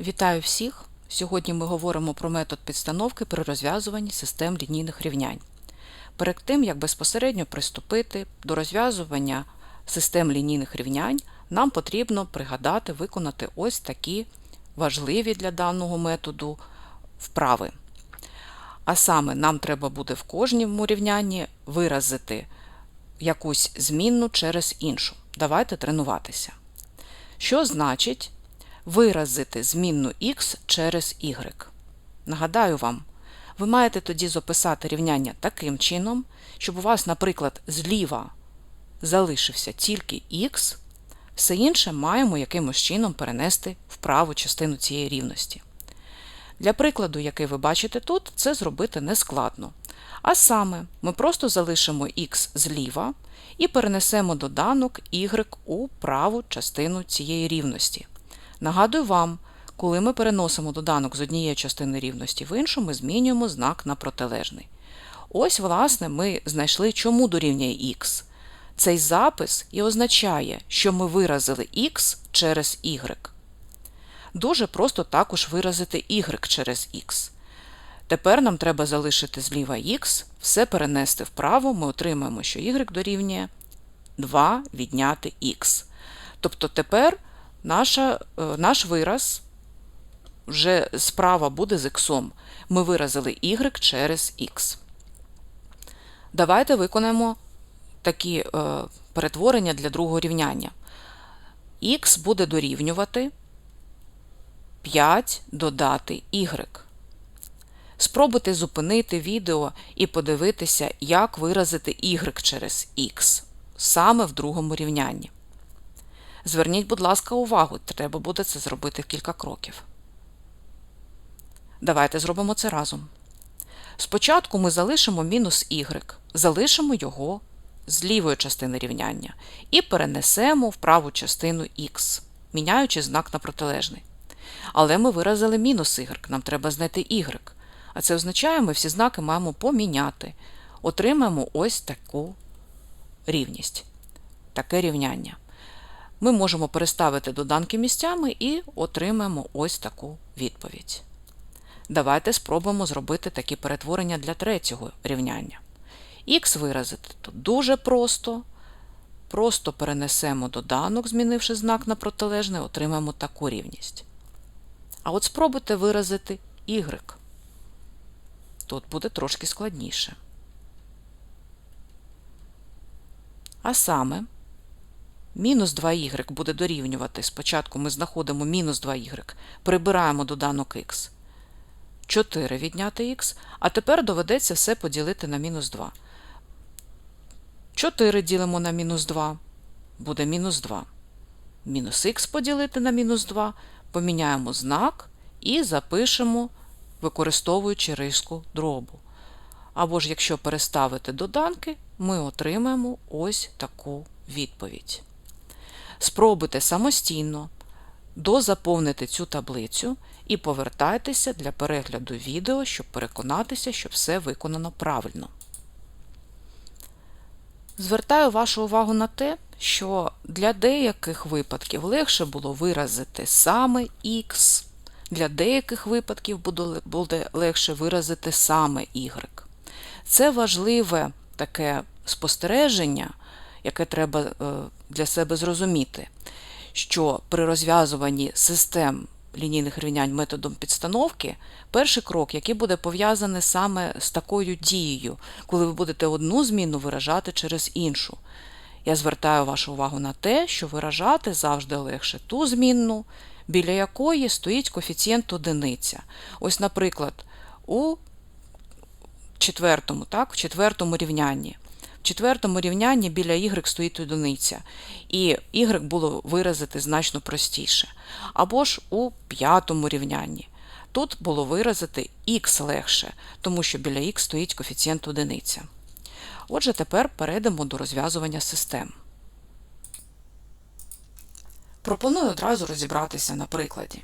Вітаю всіх! Сьогодні ми говоримо про метод підстановки при розв'язуванні систем лінійних рівнянь. Перед тим, як безпосередньо приступити до розв'язування систем лінійних рівнянь, нам потрібно пригадати, виконати ось такі важливі для даного методу вправи. А саме, нам треба буде в кожному рівнянні виразити якусь змінну через іншу. Давайте тренуватися. Що значить виразити змінну x через y? Нагадаю вам, ви маєте тоді записати рівняння таким чином, щоб у вас, наприклад, зліва залишився тільки x, все інше маємо якимось чином перенести в праву частину цієї рівності. Для прикладу, який ви бачите тут, це зробити нескладно. А саме, ми просто залишимо x зліва і перенесемо доданок y у праву частину цієї рівності. Нагадую вам, коли ми переносимо доданок з однієї частини рівності в іншу, ми змінюємо знак на протилежний. Ось, власне, ми знайшли, чому дорівнює x. Цей запис і означає, що ми виразили x через y. Дуже просто також виразити y через x. Тепер нам треба залишити зліва x, все перенести вправо, ми отримаємо, що y дорівнює 2 відняти x. Тобто тепер наша, е, наш вираз вже справа буде з x. Ми виразили y через x. Давайте виконаємо такі е, перетворення для другого рівняння. Х буде дорівнювати 5 додати y. Спробуйте зупинити відео і подивитися, як виразити y через x саме в другому рівнянні. Зверніть, будь ласка, увагу, треба буде це зробити в кілька кроків. Давайте зробимо це разом. Спочатку ми залишимо мінус y, залишимо його з лівої частини рівняння і перенесемо в праву частину x, міняючи знак на протилежний. Але ми виразили мінус y, нам треба знайти y. А це означає, ми всі знаки маємо поміняти. Отримаємо ось таку рівність, таке рівняння. Ми можемо переставити доданки місцями і отримаємо ось таку відповідь. Давайте спробуємо зробити такі перетворення для третього рівняння. Х виразити тут дуже просто. Просто перенесемо доданок, змінивши знак на протилежний, отримаємо таку рівність. А от спробуйте виразити y. Тут буде трошки складніше. А саме, мінус 2y буде дорівнювати. Спочатку ми знаходимо мінус 2y, прибираємо доданок х. 4 відняти х, а тепер доведеться все поділити на мінус 2. 4 ділимо на мінус 2, буде мінус 2. Мінус х поділити на мінус 2, поміняємо знак і запишемо, використовуючи риску дробу. Або ж, якщо переставити доданки, ми отримаємо ось таку відповідь. Спробуйте самостійно дозаповнити цю таблицю і повертайтеся для перегляду відео, щоб переконатися, що все виконано правильно. Звертаю вашу увагу на те, що для деяких випадків легше було виразити саме Х, для деяких випадків буде легше виразити саме Y. Це важливе таке спостереження, яке треба е, для себе зрозуміти, що при розв'язуванні систем лінійних рівнянь методом підстановки, перший крок, який буде пов'язаний саме з такою дією, коли ви будете одну зміну виражати через іншу. Я звертаю вашу увагу на те, що виражати завжди легше ту змінну, біля якої стоїть коефіцієнт одиниця. Ось, наприклад, у четвертому, так, в четвертому рівнянні. В четвертому рівнянні біля y стоїть одиниця, і y було виразити значно простіше. Або ж у п'ятому рівнянні. Тут було виразити х легше, тому що біля х стоїть коефіцієнт одиниця. Отже, тепер перейдемо до розв'язування систем. Пропоную одразу розібратися на прикладі.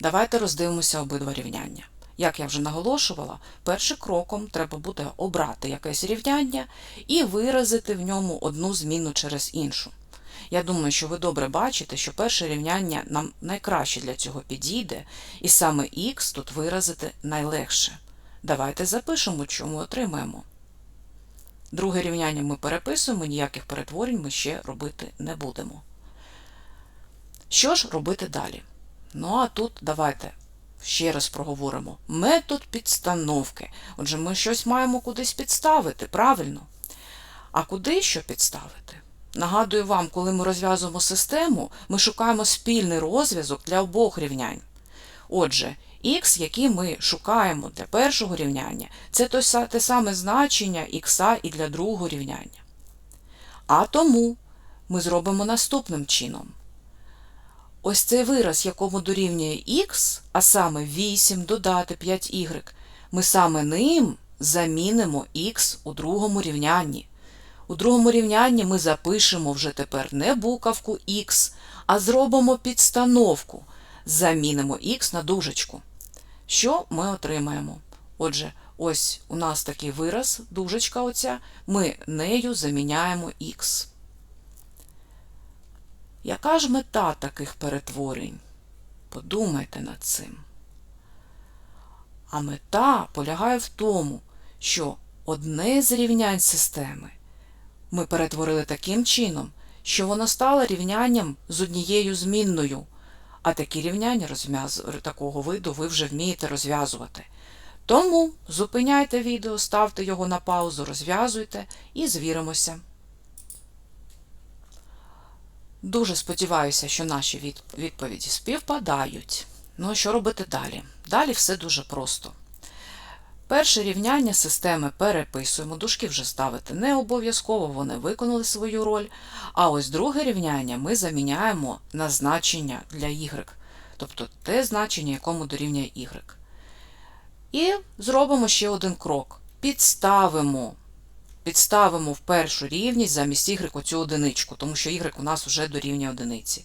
Давайте роздивимося обидва рівняння. Як я вже наголошувала, першим кроком треба буде обрати якесь рівняння і виразити в ньому одну зміну через іншу. Я думаю, що ви добре бачите, що перше рівняння нам найкраще для цього підійде, і саме х тут виразити найлегше. Давайте запишемо, що ми отримаємо. Друге рівняння ми переписуємо, ніяких перетворень ми ще робити не будемо. Що ж робити далі? Ну а тут давайте ще раз проговоримо. Метод підстановки. Отже, ми щось маємо кудись підставити, правильно? А куди що підставити? Нагадую вам, коли ми розв'язуємо систему, ми шукаємо спільний розв'язок для обох рівнянь. Отже, х, який ми шукаємо для першого рівняння, це те саме значення х і для другого рівняння. А тому ми зробимо наступним чином. Ось цей вираз, якому дорівнює х, а саме 8 додати 5y, ми саме ним замінимо х у другому рівнянні. У другому рівнянні ми запишемо вже тепер не буковку х, а зробимо підстановку. Замінимо х на дужечку. Що ми отримаємо? Отже, ось у нас такий вираз, дужечка оця, ми нею заміняємо х. Яка ж мета таких перетворень? Подумайте над цим. А мета полягає в тому, що одне з рівнянь системи ми перетворили таким чином, що воно стало рівнянням з однією змінною, а такі рівняння розв'яз... такого виду ви вже вмієте розв'язувати. Тому зупиняйте відео, ставте його на паузу, розв'язуйте і звіримося. Дуже сподіваюся, що наші відповіді співпадають. Ну що робити далі? Далі все дуже просто. Перше рівняння системи переписуємо, дужки вже ставити не обов'язково, вони виконали свою роль. А ось друге рівняння ми заміняємо на значення для y, тобто те значення, якому дорівнює y. І зробимо ще один крок. Підставимо підставимо в першу рівність замість y оцю одиничку, тому що y у нас вже дорівнює одиниці.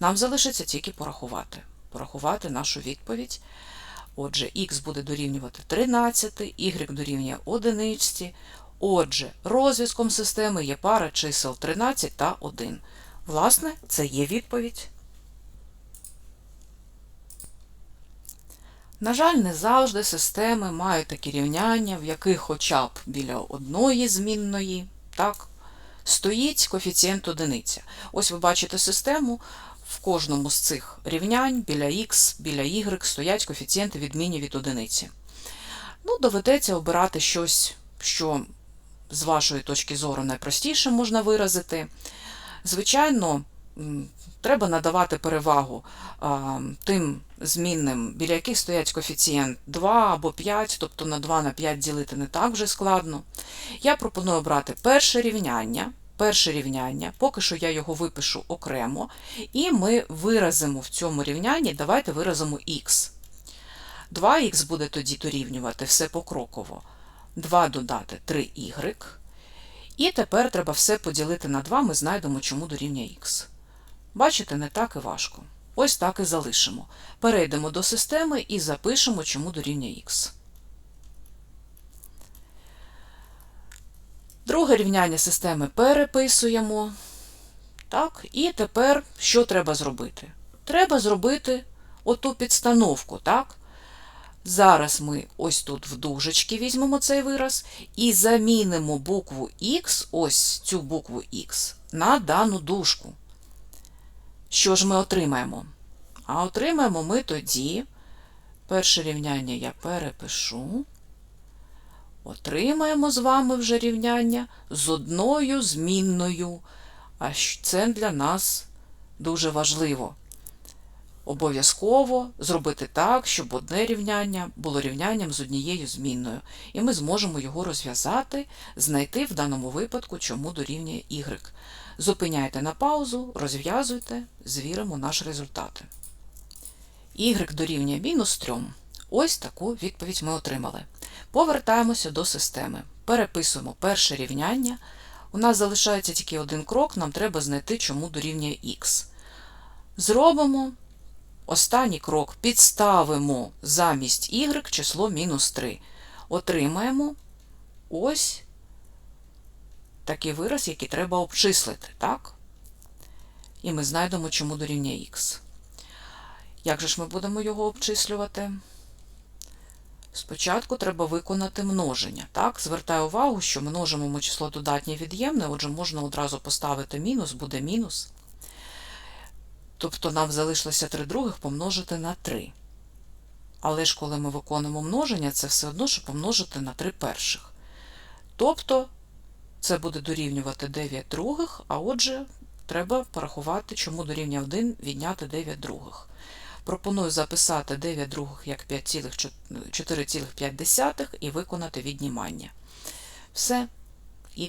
Нам залишиться тільки порахувати. Порахувати нашу відповідь. Отже, х буде дорівнювати 13, y дорівнює одиниці. Отже, розв'язком системи є пара чисел 13 та 1. Власне, це є відповідь. На жаль, не завжди системи мають такі рівняння, в яких хоча б біля одної змінної так, стоїть коефіцієнт одиниця. Ось ви бачите систему, в кожному з цих рівнянь біля х, біля y стоять коефіцієнти відмінні від одиниці. Ну, Доведеться обирати щось, що з вашої точки зору найпростіше можна виразити. Звичайно, треба надавати перевагу а, тим змінним, біля яких стоять коефіцієнт 2 або 5, тобто на 2 на 5 ділити не так вже складно. Я пропоную обрати перше рівняння. Перше рівняння, поки що я його випишу окремо, і ми виразимо в цьому рівнянні, давайте виразимо х. 2х буде тоді дорівнювати все покроково. 2 додати 3y. І тепер треба все поділити на 2, ми знайдемо, чому дорівнює х. Бачите, не так і важко. Ось так і залишимо. Перейдемо до системи і запишемо, чому дорівнює х. Друге рівняння системи переписуємо. Так, І тепер що треба зробити? Треба зробити оту підстановку. так? Зараз ми ось тут в дужечки візьмемо цей вираз і замінимо букву Х, ось цю букву Х, на дану дужку. Що ж ми отримаємо? А отримаємо ми тоді, перше рівняння я перепишу. Отримаємо з вами вже рівняння з одною змінною. А це для нас дуже важливо. Обов'язково зробити так, щоб одне рівняння було рівнянням з однією змінною. І ми зможемо його розв'язати, знайти в даному випадку, чому дорівнює y. Зупиняйте на паузу, розв'язуйте, звіримо наш результат. y дорівнює мінус 3. Ось таку відповідь ми отримали. Повертаємося до системи. Переписуємо перше рівняння. У нас залишається тільки один крок, нам треба знайти, чому дорівнює х. Зробимо останній крок, підставимо замість y число мінус 3. Отримаємо ось такий вираз, який треба обчислити. так? і ми знайдемо, чому дорівнює х. Як же ж ми будемо його обчислювати? Спочатку треба виконати множення. Так? Звертаю увагу, що множимо ми число додатнє від'ємне, отже, можна одразу поставити мінус, буде мінус. Тобто нам залишилося 3 других помножити на 3. Але ж коли ми виконуємо множення, це все одно, що помножити на 3 перших. Тобто це буде дорівнювати 9 других, а отже, треба порахувати, чому дорівнює 1 відняти 9 других. Пропоную записати 9 других як 4,5 і виконати віднімання. Все.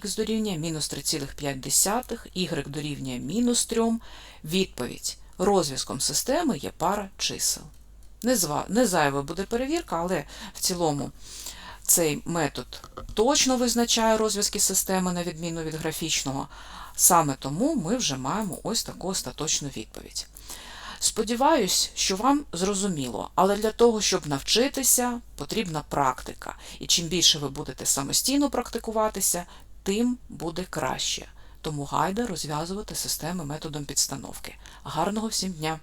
Х дорівнює мінус 3,5, y дорівнює мінус 3. Відповідь. Розв'язком системи є пара чисел. Не зайва буде перевірка, але в цілому цей метод точно визначає розв'язки системи, на відміну від графічного. Саме тому ми вже маємо ось таку остаточну відповідь. Сподіваюсь, що вам зрозуміло, але для того, щоб навчитися, потрібна практика. І чим більше ви будете самостійно практикуватися, тим буде краще. Тому гайда розв'язувати системи методом підстановки. Гарного всім дня!